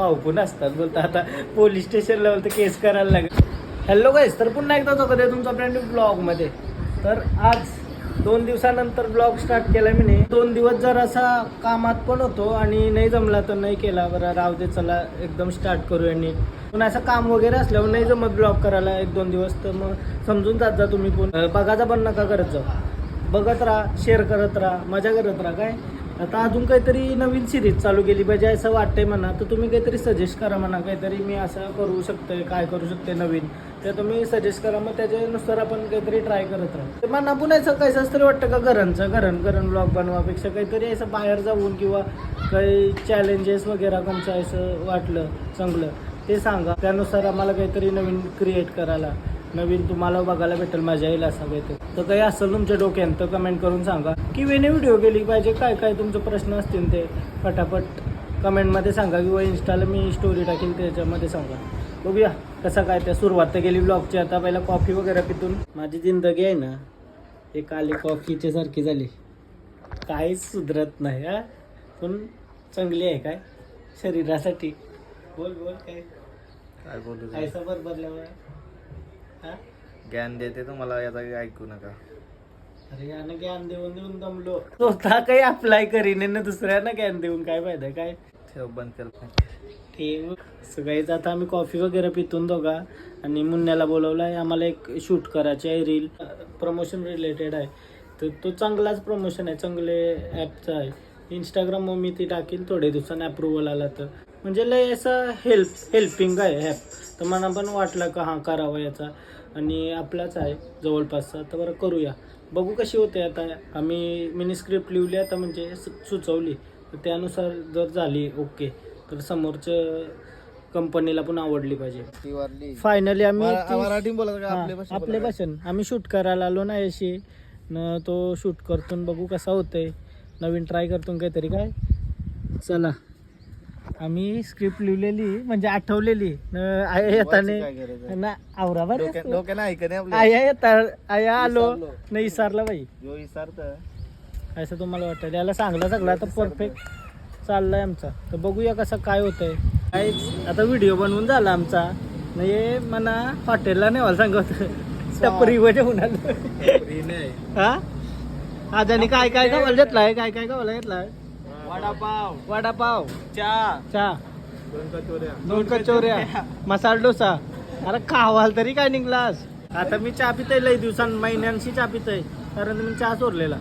भाऊ असतात बोलता आता पोलीस स्टेशनला लेवल तर केस करायला लागेल. हॅलो गाईस तर पुन्हा एकदा तो कधी तुमचा ब्रँड ब्लॉगमध्ये तर आज दोन दिवसानंतर ब्लॉग स्टार्ट केला मी. नाही दोन दिवस जर असा कामात पण होतो आणि नाही जमला तर नाही केला. बरं राव दे चला एकदम स्टार्ट करूया नी पण असं काम वगैरे असल्यावर नाही जमत ब्लॉग करायला. एक दोन दिवस तर मग समजून जात जा तुम्ही पण. बघायचा पण नका करत जाऊ बघत राहा शेअर करत राहा मजा करत राहा. काय? आता अजून काहीतरी नवीन सिरीज चालू केली पाहिजे असं वाटतंय म्हणा. तर तुम्ही काहीतरी सजेस्ट करा म्हणा. काहीतरी मी असं करू शकतोय काय करू शकते नवीन. तर तुम्ही सजेस्ट करा. मग त्याच्यानुसार आपण काहीतरी ट्राय करत राहू. ते मना असं काहीच तरी वाटतं का घरांचं? घरण घरण ब्लॉग बनवापेक्षा काहीतरी असं बाहेर जाऊन किंवा काही चॅलेंजेस वगैरे कोणचं असं वाटलं चांगलं ते सांगा. त्यानुसार आम्हाला काहीतरी नवीन क्रिएट करायला. नवीन तुम्हाला बघायला भेटेल मजा येईल असं काहीतरी तर. काही असेल तुमच्या डोक्यात तर कमेंट करून सांगा. की वेने व्हिडिओ गेली पाहिजे काय काय तुमचे प्रश्न असतील ते फटाफट कमेंटमध्ये सांगा किंवा इन्स्टाला मी स्टोरी टाकेल त्याच्यामध्ये सांगा. बघूया कसं काय त्या सुरुवात तर गेली ब्लॉगची आता पहिला कॉफी वगैरे पितून. माझी जिंदगी आहे ना एक आली कॉफीच्या सारखी झाली. काहीच सुधरत नाही हा. पण चांगली आहे काय? शरीरासाठी. बोल बोल काय? काय बोलू? ते? ऐसा हा ज्ञान देते तुम्हाला याचा काही ऐकू नका. अरे यानं ज्ञान देऊन देऊन दमलो. स्वतः काही अप्लाय करीन ना दुसऱ्यानं ज्ञान देऊन काय फायदा काय? ठेव बंद ठेव. सगळीच आता आम्ही कॉफी वगैरे पितून दोघा आणि मुन्याला बोलवलं आहे आम्हाला एक शूट करायचे आहे रील प्रमोशन रिलेटेड आहे. तर तो चांगलाच प्रमोशन आहे चांगले ॲपचा आहे. इंस्टाग्रामवर मी ती टाकील थोडे दिवसांनी अप्रुव्हल आला तर. म्हणजे लय असं हेल्प हेल्पिंग आहे ॲप तर मला पण वाटलं का हां करावं याचा. आणि आपलाच आहे जवळपासचा. तर बरं करूया. बघू कशी होते आता. आम्ही मिनी स्क्रिप्ट लिहिली आता म्हणजे सु- सुचवली. तर त्यानुसार जर झाली ओके तर समोरच्या कंपनीला पण आवडली पाहिजे. वारली. फायनली आम्ही ती- मराठी बोलत का? आपल्या भाषेत आपल्या बोला का? भाषण आम्ही शूट करायला आलो ना अशी न तो शूट करतून बघू कसा होतंय. नवीन ट्राय करतो काहीतरी काय? चला. आम्ही स्क्रिप्ट लिहिलेली म्हणजे आठवलेली. न आया येताना? ना आवरा बरं नाही आया येता आया आलो. नाही विसरला बाई. जो असं तुम्हाला वाटतं. याला सांगला सगळं आता परफेक्ट चाललाय आमचा. तर बघूया कसं काय होतंय. काय आता व्हिडिओ बनवून झाला आमचा. नाही मना हॉटेलला नेवायला सांगत. टपरीवर जेवून आलो हा? आज आणि काय काय गावाला घेतलाय? काय काय गावाला घेतलाय? वडापाव. वडापाव. चहा. चहा. दोन कचोऱ्या दोन कचोऱ्या. मसाला डोसा. अरे खावाल तरी काय निघलास? आता मी चहा पितोय लई दिवसां महिन्यांशी चहा पितोय. कारण मी चहा चोरलेला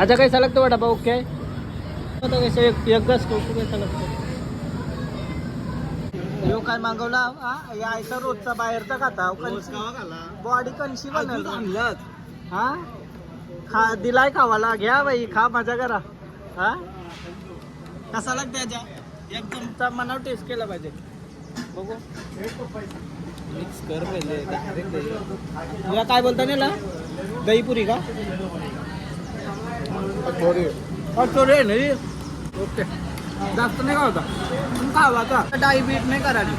आता कैसा लागतो वडापाव? ओके? आता कसं एक एक गस खाऊ कैसा लागतो यो काय मागवला? हा? यायचा रोजचा बाहेरचा खाता. बॉडी कणशी बनल हा? खा दिलाय खावाला. घ्या बाई खा मजा करा हा? कसा लागते याच्या? एकदम चा मनावर टेस्ट केला पाहिजे. बघू. मिक्स कर पहिले तुला काय बोलता नेला दहीपुरी का? कचोरी. आहे ना ओके. जास्त नाही खावता. पण खावाचा डायबिट नाही करायची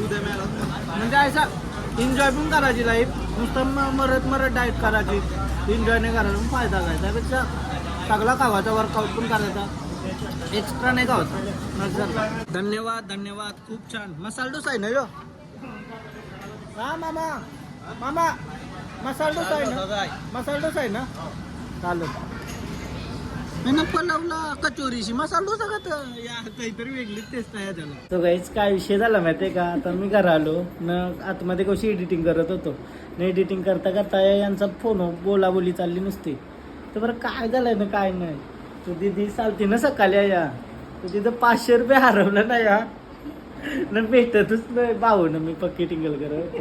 म्हणजे असा एन्जॉय पण करायची लाईफ नुसतं मरत मरत डाएट करायची. एन्जॉय नाही करायला फायदा काय? त्यापेक्षा सगळा खावाचा वर्कआउट पण करायचा. एक्स्ट्रा नाही नजर धन्यवाद धन्यवाद. खूप छान. मसाला डोसा आहे ना यो हा मामा. मामा मसाला डोसा आहे ना? मसाला डोसा आहे. ना? चालेल. मी नको लावला कचोरीशी. मसाला डोसा खात या काहीतरी वेगळीच टेस्ट आहे त्याला तो गाईच काय विषय झाला माहितीये का? आता मी घरा आलो न आतमध्ये कशी एडिटिंग करत होतो. न एडिटिंग करता करता यांचा फोन बोलाबोली चालली नुसती. तर बरं काय झालंय ना काय नाही. तू दिदी चालते ना सकाळी या. तर तिथं पाचशे रुपये हरवलं ना या. न भेटतच नाही. भाऊन मी पक्की टिंगल करत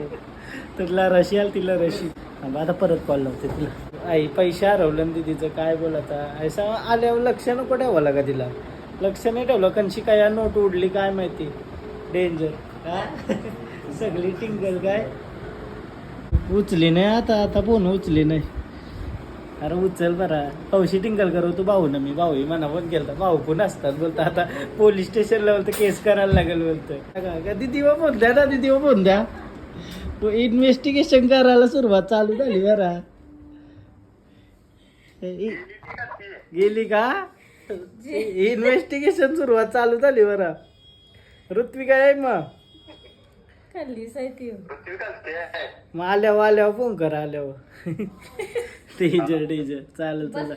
तर तिला रशी आली तिला रशी आता परत कॉल लावते तिला. आई पैसे हरवलं ना दिदीचं. काय बोलता ऐसा आल्यावर लक्ष नको ठेवा लागा तिला. लक्ष नाही ठेवलं कणशी काय या नोट उडली काय माहिती? डेंजर सगळी टिंगल काय? उचली नाही आता आता फोन उचली नाही. अरे उचल बरा. हौशी टिंगल करू तू भाऊ ना मी भाऊ म्हणा पण गेलता भाऊ पण असतात बोलता. आता पोलीस स्टेशनला बोलतं केस करायला लागेल बोलतोय दिदी व फोन द्या ना दिदी व फोन द्या. इन्व्हेस्टिगेशन करायला सुरुवात चालू झाली बरा. गेली का? इन्व्हेस्टिगेशन सुरुवात चालू झाली बरं. ऋत्विका आहे मग. खाल्लीच आहे. ती मग आल्यावर आल्यावर फोन करा आल्यावर. डेंजर डेंजर चालेल चला.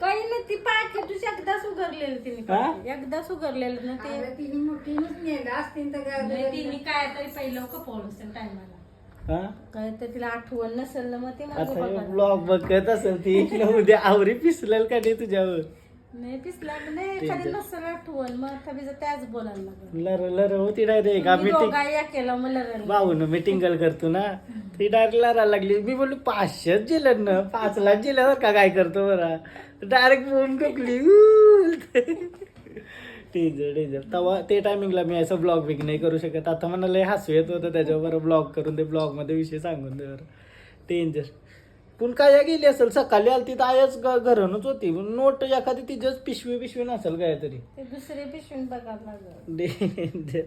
काही नाही ती पाकिट एकदाच उघडलेलं तिने हा? पाकीट. एकदाच उघडलेलं ना ते. नाही, तिने काय तरी पहिलं खपवलं असेल टायमाला. हा? काय तर तिला आठवण नसेल ना मग ते. ब्लॉग बघत असेल ती. उद्या आवरी पिसलेल का नाही तुझ्यावर? नाही पिसला नाही एखादी नसेल आठवण मग त्याच बोलायला लागलं. लर लर होती डायरेक्ट तुम्ही आम्ही दोघा या केलं मला रडलं. भाऊन मीटिंगल करतो ना ती डायरेक्ट लरा लागली. मी बोललो पाचशेच जिल्ह्यात ना पाच लाख जिल्ह्यावर का काय करतो बरा. डायरेक्ट फोन टोकली डेंजर डेंजर तेव्हा ते टायमिंगला मी असं ब्लॉग बिग नाही करू शकत. आता लय हसू येत होतं त्याच्यावर ब्लॉग करून ते ब्लॉगमध्ये विषय सांगून दे बरं. डेंजर पण काय गेली असेल सकाळी आली ती आयच घरूनच होती. नोट एखादी तिच्याच पिशवी पिशवी नसेल काय तरी. ते दुसरे पिशवीन बघायला लागलं. डेंजर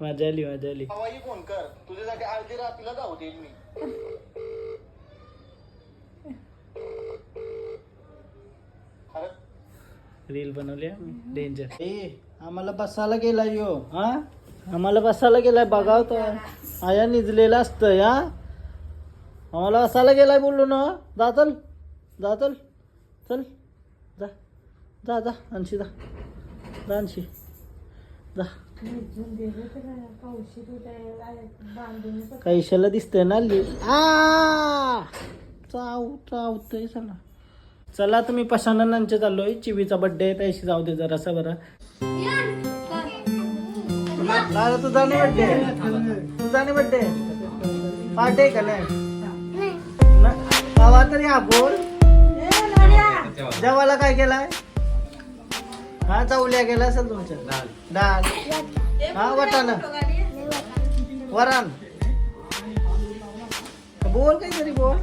मजा आली मजा आली. हवाई फोन कर. तुझ्यासाठी अर्धी रात्रीला जाऊ दे मी. अरे रील बनवली डेंजर ए आम्हाला बसायला गेला यो. हा? आम्हाला बसायला गेलाय बघाव तर आया निजलेला असतं हा? आम्हाला असायला गेलाय बोललो ना. जा चल. जा चल. चल. जा. जा जा आणशी जा. जा आणशी जा. झुंजून दिलं कैशाला दिसतंय ना ली आ! चाव चावतंय चला चला तुम्ही पशानंदांचे चाललोय. चिवीचा बड्डे आहे त्याशी जाऊ दे जरासा बरा. दादा तुझा नाही बर्थडे तुझा नाही बर्थडे पार्टी आहे का नाही? गावा तरी आपण जेवायला काय केलाय? हा चवल्या गेला असेल तुमच्या. डाळ. हा वटाणा. वरण. बोल काहीतरी बोल.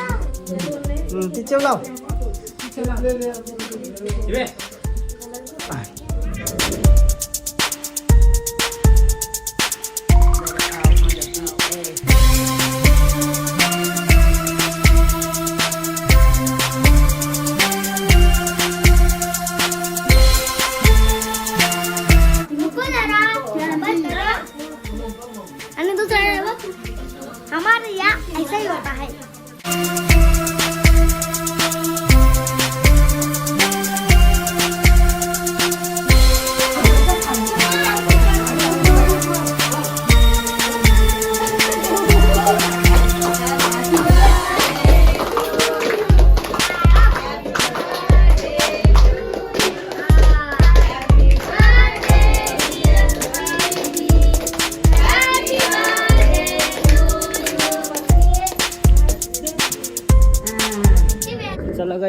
हम्म, तिचे लाव यहाँ ऐसा ही होता है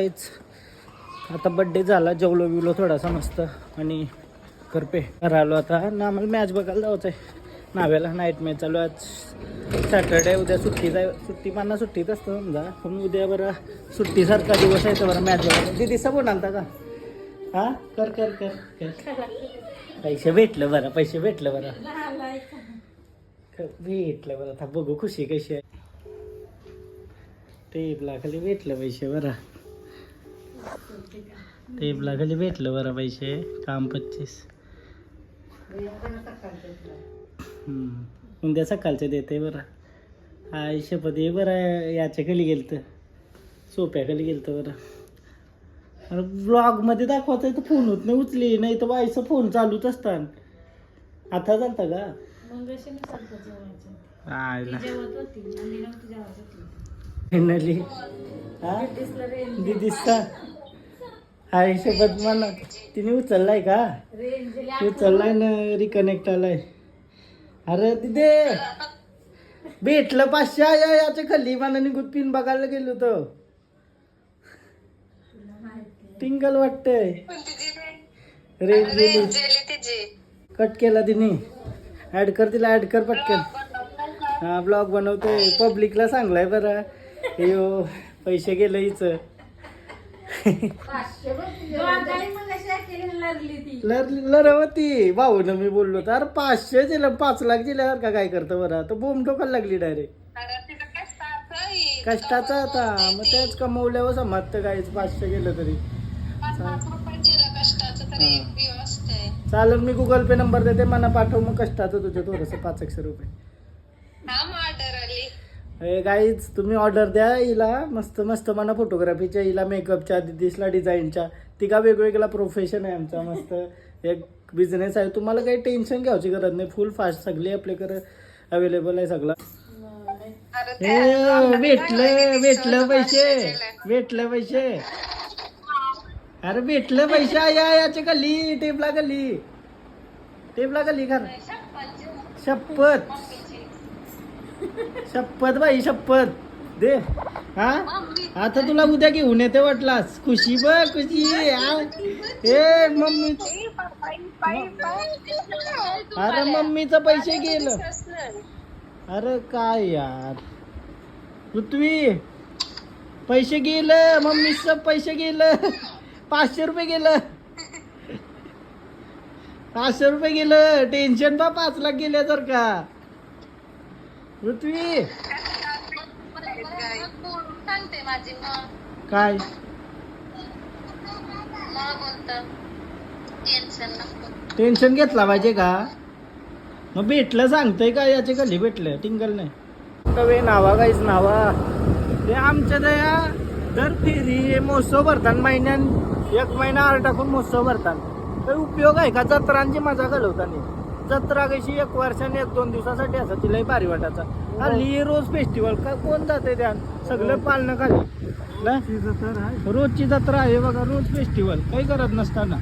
चला आता बड्डे झाला जेवलो बिवलो थोडासा मस्त. आणि करपे. राहिलो आता. ना आम्हाला मॅच बघायला जायचं आहे नाव्याला नाईट मॅच चालू आहे. आज सॅटर्डे उद्या सुट्टीचा सुट्टी पाना सुट्टीत असतं समजा. पण उद्या बरं सुट्टीसारखा दिवस आहे तर बरं मॅच बघायला. दिदी सबून आणता का हां? कर कर कर कर. पैसे भेटलं बरं पैसे भेटलं बरं. भेटलं बरं. आता बघू खुशी कशी आहे. टेबला खाली भेटलं पैसे बरं. टेपला खाली भेटलं बरं पैसे. काम पच्चीस. हम्म. उद्या सकाळचे देते बरं. शपथ ये बरं. याच्या खाली गेलतं. सोप्या खाली गेलतं बरं. अरे ब्लॉगमध्ये दाखवायचं आहे तर फोन होत नाही उचली. नाही तर बाईचं फोन चालूच असतात आता चालता का? तर आयला. फायनली हा? दिदिसचा हाय शपथ मला तिने उचललाय का? उचललाय ना रिकनेक्ट आलाय. अरे तिथे भेटलं पाचशे या याच्या खाली मला निघून पिन बघायला गेलो तर टिंगल वाटतंय. रेंज गेली. कट केला तिने. ऍड कर तिला ऍड कर पटकन. हा ब्लॉग बनवतोय. पब्लिकला सांगलाय बरं. हे हो, पैसे गेलं हिचं ती. लरवती भाऊ ना मी बोललो तर पाचशे दिलं पाच लाख दिल्यावर का काय करतं बरं? आता बोंब ठोकायला लागली डायरेक्ट. कष्टाचं आता. मग तेच कमवल्यावर समजतं काहीच पाचशे गेलं तरी. चालेल. मी गुगल पे नंबर देते. मला पाठव मग कष्टाचं तुझे थोडंसं पाच एकशे रुपये. हे गाईज तुम्ही ऑर्डर द्या हिला. मस्त मस्त मला फोटोग्राफीच्या हिला मेकअपच्या दिदीसला डिझाईनच्या तिघा वेगवेगळा प्रोफेशन आहे आमचा मस्त. एक बिझनेस आहे. तुम्हाला काही टेन्शन घ्यायची गरज नाही. फुल फास्ट सगळी आपल्याकडे अवेलेबल आहे सगळं. हे भेटलं भेटलं पैसे. भेटलं पैसे. अरे भेटलं पैसे या याच्या गल्ली टेपला गल्ली. टेपला गल्ली खर शपथ. शपथ बाई शपथ. दे. हा? आता तुला उद्या घेऊन येते वाटलास. खुशी बघ खुशी. ए मम्मी. अरे मम्मीचं पैसे गेलं. अरे काय यार. पृथ्वी पैसे गेलं. मम्मीचं पैसे गेलं. पाचशे रुपये गेलं. पाचशे रुपये गेलं. टेन्शन बा पाच लाख गेल्या जर का. पृथ्वी! सांगते माझी मग काय? मग टेन्शन नको टेन्शन घेतला पाहिजे का? मग भेटलं सांगतंय का? याचे कधी भेटलं टिंगल नाही. कवे नावा काहीच नावा. ते आमच्या दया दर फेरी महोत्सव भरतात महिन्यान एक महिना आड टाकून महोत्सव भरतात काही उपयोग आहे का? जत्रांची मजा घालवताना. जत्रा कशी एक वर्षाने एक दोन दिवसासाठी असं तिलाही भारी वाटायचा. हल्ली रोज फेस्टिवल का कोण जाते त्या सगळं पालणं खाली. ना? रोजची जत्रा आहे. बघा रोज फेस्टिवल काही करत नसताना.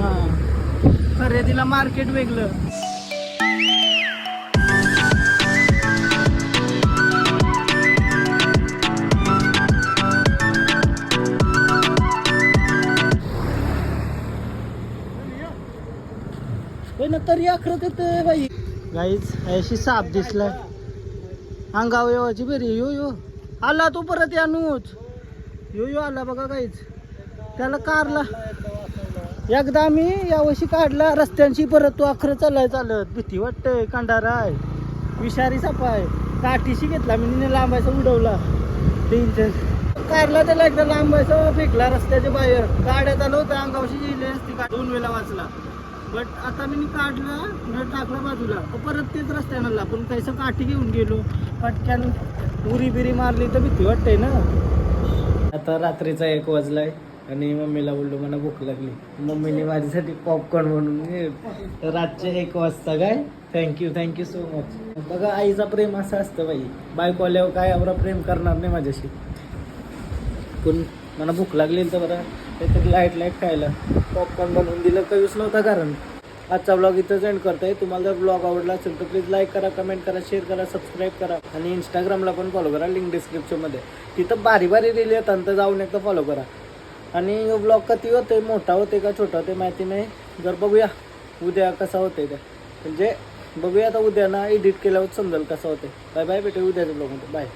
हा. खरेदीला मार्केट वेगळं. तरी अकरा येते बाई. गाईच अशी साप दिसलाय. अंगावर येवाची बरी. यो यो. आला तू परत या नूच यो यो आला बघा गाईच त्याला कारला. एकदा आम्ही यावर्षी काढला रस्त्यांशी परत तो अखरं चालाय चालत. भीती वाटतंय कांडारा आहे. विषारी सापा आहे. काठीशी घेतला मी लांबायचा उडवला. टेन्शन कारला त्याला एकदा लांबायचा फेकला रस्त्याच्या बाहेर. गाड्यात आलं होतं अंगावशी गेली असती का दोन वेळा वाचला. बट आता मी काढलं न टाकला बाजूला. परत तेच रस्त्यानं आपण पण कैसं काठी घेऊन गेलो. पटक्यान उरी बिरी मारली तर भीती वाटते ना. आता रात्रीचा एक वाजलाय आणि मम्मीला बोललो मला भूक लागली. मम्मीने माझ्यासाठी पॉपकॉर्न म्हणून रातचे एक वाजता काय? थँक्यू थँक्यू सो मच बघा आईचा प्रेम असं असतं बाई. बायको आल्यावर काय एवढा प्रेम करणार नाही माझ्याशी. पण मला भूक लागली तर बरं. काहीतरी लाइट लाइट खायला. पॉपकॉर्न बनवून दिलं कधीच नव्हता कारण? आजचा ब्लॉग इथं एंड करतोय. तुम्हाला जर ब्लॉग आवडला असेल तर प्लीज लाईक करा कमेंट करा शेअर करा सबस्क्राईब करा. आणि इंस्टाग्रामला पण फॉलो करा लिंक डिस्क्रिप्शनमध्ये तिथं बारी बारी रील येतात तर जाऊन एकदा फॉलो करा. आणि ब्लॉग कधी होते मोठा होते का छोटा होते माहिती नाही. जर बघूया उद्या कसा होते ते. म्हणजे बघूया आता उद्या ना एडिट केल्यावर समजेल कसं होते बाय बाय भेटू उद्याच्या ब्लॉगमध्ये बाय